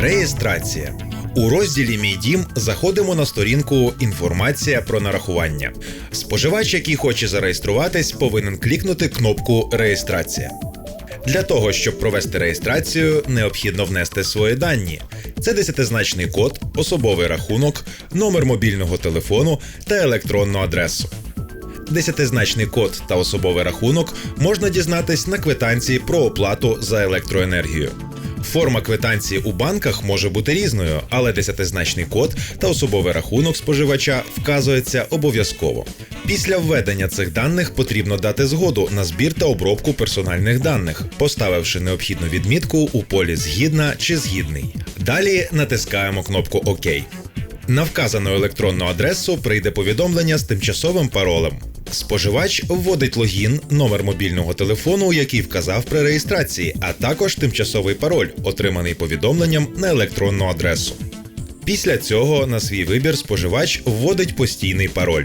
Реєстрація. У розділі Мій дім заходимо на сторінку Інформація про нарахування. Споживач, який хоче зареєструватись, повинен клікнути кнопку Реєстрація. Для того, щоб провести реєстрацію, необхідно внести свої дані. Це десятизначний код, особовий рахунок, номер мобільного телефону та електронну адресу. Десятизначний код та особовий рахунок можна дізнатись на квитанції про оплату за електроенергію. Форма квитанції у банках може бути різною, але десятизначний код та особовий рахунок споживача вказується обов'язково. Після введення цих даних потрібно дати згоду на збір та обробку персональних даних, поставивши необхідну відмітку у полі Згідна чи згідний. Далі натискаємо кнопку ОК. На вказану електронну адресу прийде повідомлення з тимчасовим паролем. Споживач вводить логін, номер мобільного телефону, який вказав при реєстрації, а також тимчасовий пароль, отриманий повідомленням на електронну адресу. Після цього на свій вибір споживач вводить постійний пароль.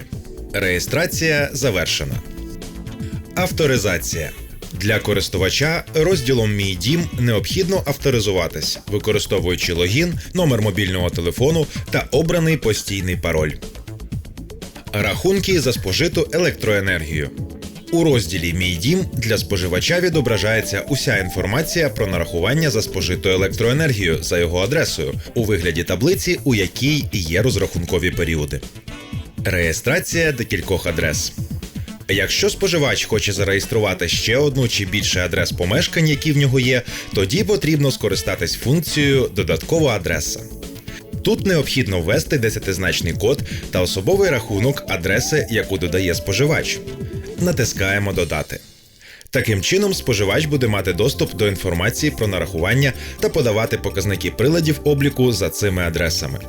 Реєстрація завершена. Авторизація. Для користувача розділом Мій дім необхідно авторизуватись, використовуючи логін, номер мобільного телефону та обраний постійний пароль. Рахунки за спожиту електроенергію. У розділі Мій дім для споживача відображається уся інформація про нарахування за спожиту електроенергію за його адресою у вигляді таблиці, у якій є розрахункові періоди. Реєстрація декількох адрес. Якщо споживач хоче зареєструвати ще одну чи більше адрес помешкань, які в нього є, тоді потрібно скористатись функцією Додаткова адреса. Тут необхідно ввести десятизначний код та особовий рахунок адреси, яку додає споживач. Натискаємо Додати. Таким чином, споживач буде мати доступ до інформації про нарахування та подавати показники приладів обліку за цими адресами.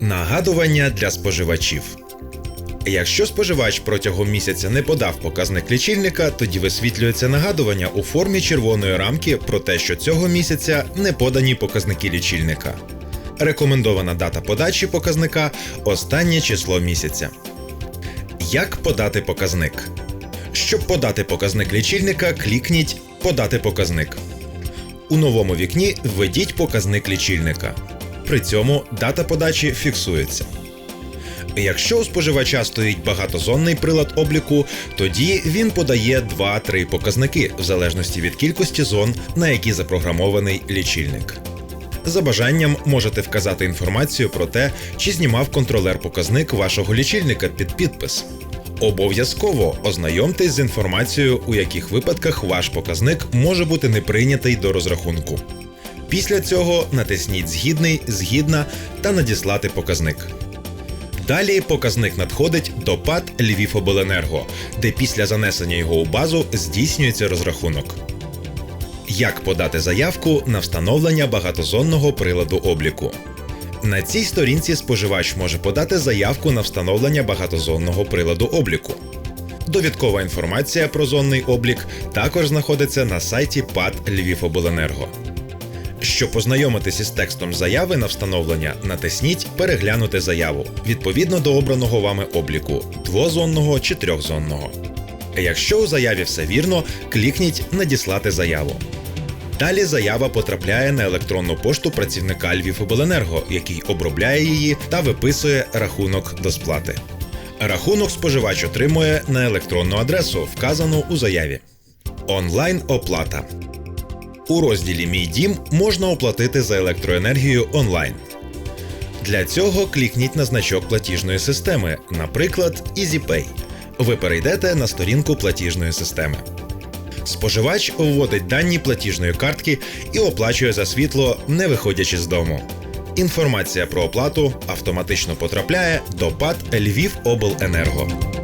Нагадування для споживачів. Якщо споживач протягом місяця не подав показник лічильника, тоді висвітлюється нагадування у формі червоної рамки про те, що цього місяця не подані показники лічильника. Рекомендована дата подачі показника останнє число місяця. Як подати показник? Щоб подати показник лічильника, клікніть Подати показник. У новому вікні введіть показник лічильника. При цьому дата подачі фіксується. Якщо у споживача стоїть багатозонний прилад обліку, тоді він подає 2-3 показники в залежності від кількості зон, на які запрограмований лічильник. За бажанням можете вказати інформацію про те, чи знімав контролер показник вашого лічильника під підпис. Обов'язково ознайомтесь з інформацією, у яких випадках ваш показник може бути не прийнятий до розрахунку. Після цього натисніть Згідний, Згідна та надіслати показник. Далі показник надходить до ПАД Львівобленерго, де після занесення його у базу здійснюється розрахунок. Як подати заявку на встановлення багатозонного приладу обліку? На цій сторінці споживач може подати заявку на встановлення багатозонного приладу обліку. Довідкова інформація про зонний облік також знаходиться на сайті ПАД Львівобленерго. Щоб познайомитися з текстом заяви на встановлення, натисніть Переглянути заяву відповідно до обраного вами обліку двозонного чи трьохзонного. Якщо у заяві все вірно, клікніть Надіслати заяву. Далі заява потрапляє на електронну пошту працівника Львівобленерго, який обробляє її та виписує рахунок до сплати. Рахунок споживач отримує на електронну адресу, вказану у заяві. Онлайн оплата. У розділі Мій дім можна оплатити за електроенергію онлайн. Для цього клікніть на значок платіжної системи, наприклад, EasyPay. Ви перейдете на сторінку платіжної системи. Споживач вводить дані платіжної картки і оплачує за світло, не виходячи з дому. Інформація про оплату автоматично потрапляє до ПАД Львівобленерго.